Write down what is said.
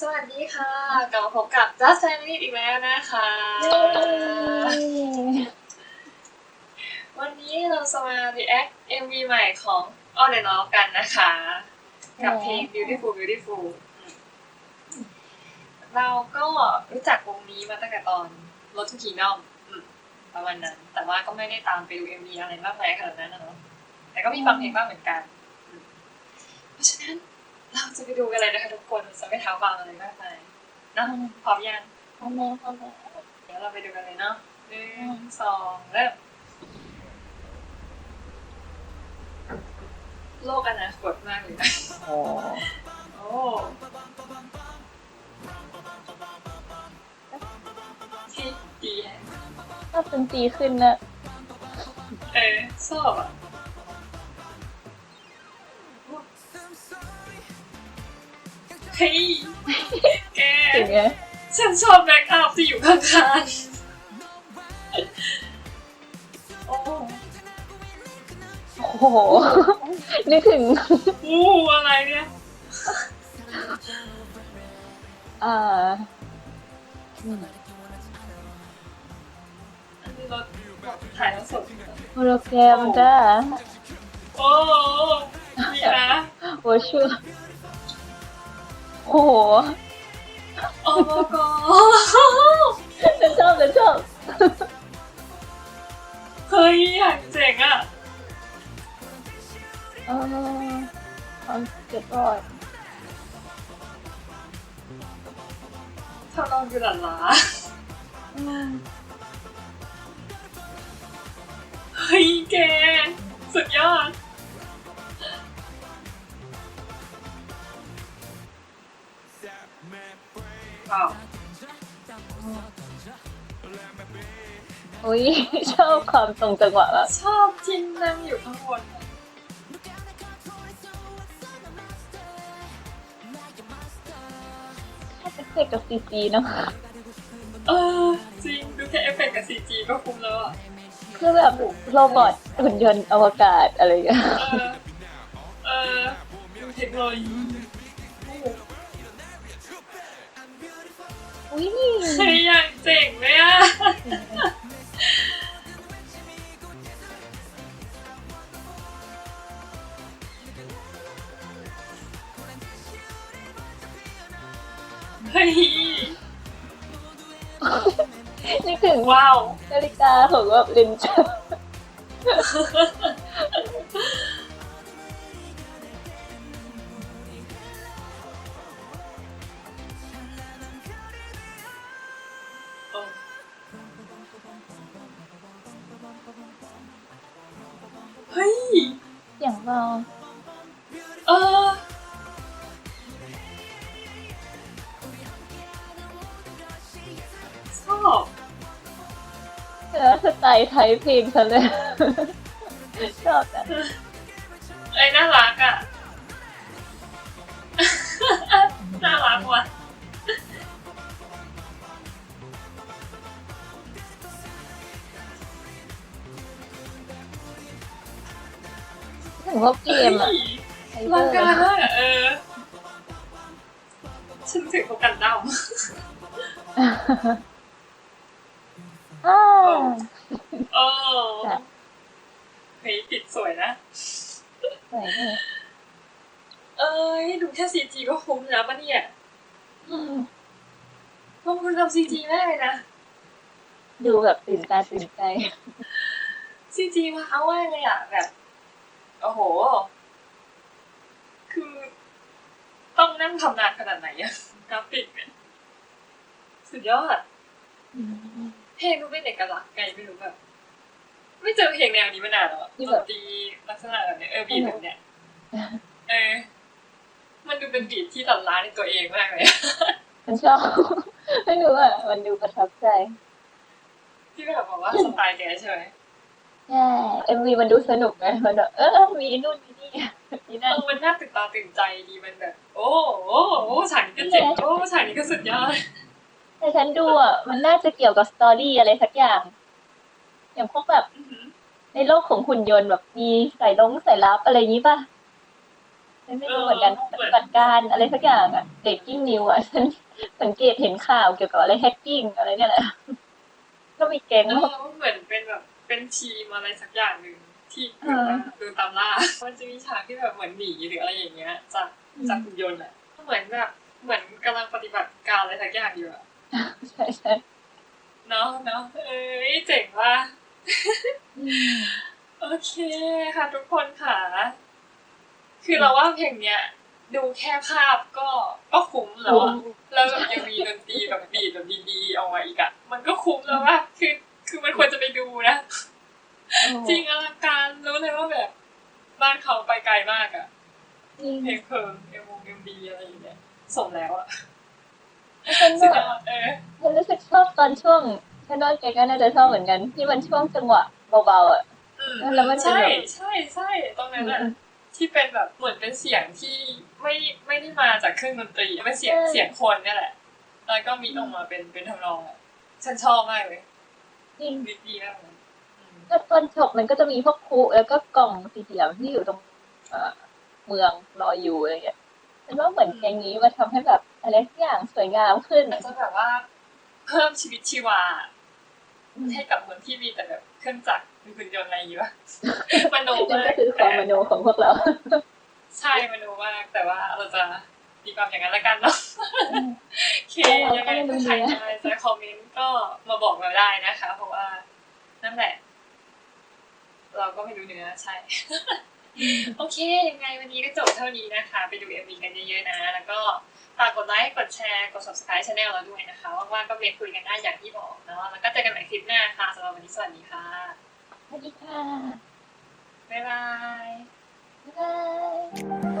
สวัสดีค่ะ กลับมาพบกับ Just Family อีกแล้วนะคะ วันนี้เราจะมา react MV ใหม่ของ On and Off กันนะคะ กับเพลง Beautiful Beautiful อืมเราก็รู้จักวงนี้มาตั้งแต่ตอน Road to Kingdom อืมประมาณนั้น แต่ว่าก็ไม่ได้ตามไปดู MV อะไรมากมายขนาดนั้นนะเนาะแต่ก็มีฟังเพลงบ้างเหมือนกันอืมเพราะฉะนั้น เราจะไปดูกันเลยนะคะทุกคนจะไม่เท้าความอะไรมากมายเนาะพร้อมยังพ่อมแม่พ่อมแม่เดี๋ยวเราไปดูกันเลยเนาะหนึ่งสองเริ่มโลกอนาคตมากเลยนะโอ้โอ้ที่ดีแฮะถ้าเป็นตีขึ้นนะเออชอบอะ เฮ้ยแกถึงไงฉันชอบแบ็กอัพที่อยู่ข้างๆโอ้โอ้โห นึกถึง อู้อะไรเนี่ยอ่าอืมอันนี้เราถ่ายแล้วสดโฮโลแกรมจ้าโอ้มีนะโอ้ชัว โอ้โหโอ้โหกฉันชอบฉันชอบเฮ้ยอย่างเจ๋งอะเออควาเจ็บปวดทำนองอยู่หลันล้าอืมเฮ้ยแกสุดยอด ว้าวอุ้ย ชอบความตรงจังหวะแบบชอบที่นั่งอยู่ข้างบนอะชอบเอฟเฟกต์กับซีจีเนาะเออจริง ดูแค่เอฟเฟกต์กับซีจีก็คุ้มแล้วอะคือแบบโรบอทหุ่นยนต์อวกาศอะไรอย่างเงี้ยเออเออดูเทคโนโลยี อุ้ยเฮ้ยอย่างเจ๋งเลยอะเฮ้ยนึกถึงว้าวนาฬิกาของแบบลินจา อย่างเรา เออ ชอบแล้วสไตล์ไทยเพลงฉันเลย ชอบนะเอ้ยน่ารักอะ น่ารักว่ะ ถึงพวกเกมอะไทร่างเกกาอยร์มากอะเออ ฉันถึงเขากันดอ่าำโอ้จ้ะเฮ้ยติดสวยนะ สวยนี่เอ้ย ดูแค่ซีจีก็คุ้มแล้วปะเนี่ยลงทุนทำซีจีแม่เลยนะดูแบบตื่นตาตื่นใจ ซีจีว้าวมากเลยอะแบบ โอ้โห คือ ต้องนั่งทำนานขนาดไหนอะกราฟิกเนี่ยสุดยอดเพลงดูเป็นเอกลักษณ์ไงไม่รู้แบบไม่เจอเพลงแนวนี้มานานแล้วอะที่ดแบบนตรีลักษณะแบบเนี้ยเออบีทแบบเนี้ยเออ มันดูเป็นบีทที่ตัดล้าในตัวเองมากเลยอะฉันชอบไม่รู้อะมันดูประทับใจ ที่แบบบอกว่าสไตล์แกใช่ไหม ใช่เอ็มวีมันดูสนุกไงมันแบบเออมีนู่นมีนี่มีเอนั่นอมันน่าตื่นตาตื่นใจดีมันแบบ โอ้โอ้โอ้ฉากนี้ก็เจ๋งโอ้ฉากนี้ก็สุดยอดแต่ฉันดูอะมันน่าจะเกี่ยวกับสตอรี่อะไรสักอย่าง อย่างพวกแบบอื้อหือในโลกของหุ่นยนต์แบบมีสายลงสายลับอะไรอย่างนี้ป่ะฉันไม่รู้เหมือนกันปฏิบัติการอะไรสักอย่างอะเด็กกิ้งนิวอะฉันสังเกตเห็นข่าวเกี่ยวกับอะไรแฮกกิ้งอะไรเนี่ยแหละก็มีแก๊ง แล้วเราเหมือนเป็นแบบ เป็นทีมอะไรสักอย่างหนึ่งที่เออดูตามล่า มันจะมีฉากที่แบบเหมือนหนีหรืออะไรอย่างเงี้ยจากจากหุ่นยนต์อะเหมือนแบบเหมือนกำลังปฏิบัติการอะไรสักอย่างอยู่อะใช่ใช่เนาะเนาะเอ้ยเจ๋งว่ะโอเคค่ะทุกคนค่ะ คือเราว่าเพลงเนี้ยดูแค่ภาพก็ก็คุ้มแล้วอะแล้วแบบยังมีดนตรีแบบบีดแบบดีๆออกมาอีกอะมันก็คุ้มแล้วว่าคือคือมันควรจะไปดูนะ จริงอลังการรู้เลยว่าแบบบ้านเขาไปไกลมากอะจริงเพลงเพลิงเอ็มวงเอ็มดีอะไรอย่างเงี้ยสมแล้วอะฉันสุดแบยบอดเออฉันรู้สึกชอบตอนช่วงฉันว่าแกก็น่าจะชอบเหมือนกัน ที่มันช่วงจังหวะเบาๆอะอืมแล้วมันจะใช่แบบใช่ใช่ตรงนั้นอะที่เป็นแบบเหมือนเป็นเสียงที่ไม่ไม่ได้มาจากเครื่องดนตรีเป็นเสียงเออเสียงคนเนี่ยแหละ แล้วก็มีออกมาเป็นเป็นทำนองอะฉันชอบมากเลยจริงดีดีมากเลยอืม ก็ตอนจบมันก็จะมีพวกคุแล้วก็กล่องสี่เหลี่ยมที่อยู่ตรงเอ่อเมืองรออยู่อะไรเงี้ยฉันว่าเหมือนเพลงนี้มันทำให้แบบอะไรสักอย่างสวยงามขึ้นมันจะแบบว่า เพิ่มชีวิตชีวาให้กับเมืองที่มีแต่แบบเครื่องจักรมีหุ่นยนต์อะไรอย่างงี้ป่ะมโนนั่นมาก็กคือความมโนของพวกเรา ใช่มโนมากแต่ว่าเราจะมีความอย่างนั้นละกันเนาะโอเคเราก็ยังไงไม่รู้ถ้าใครเนื้ออะไรจะคอมเมนต์ก็มาบอกเราได้นะคะ เพราะว่านั่นแหละ เราก็ไม่รู้เนื้อใช่ โอเค ยังไงวันนี้ก็จบเท่านี้นะคะ ไปดู MV กันเยอะๆนะ แล้วก็ฝากกดไลค์ กดแชร์ กด subscribe channel เราด้วยนะคะ ว่างๆก็เรียนคุยกันได้อย่างที่บอกเนาะ แล้วก็เจอกันใหม่คลิปหน้าค่ะสำหรับวันนี้สวัสดีค่ะ สวัสดีค่ะ บ๊ายบาย บ๊ายบาย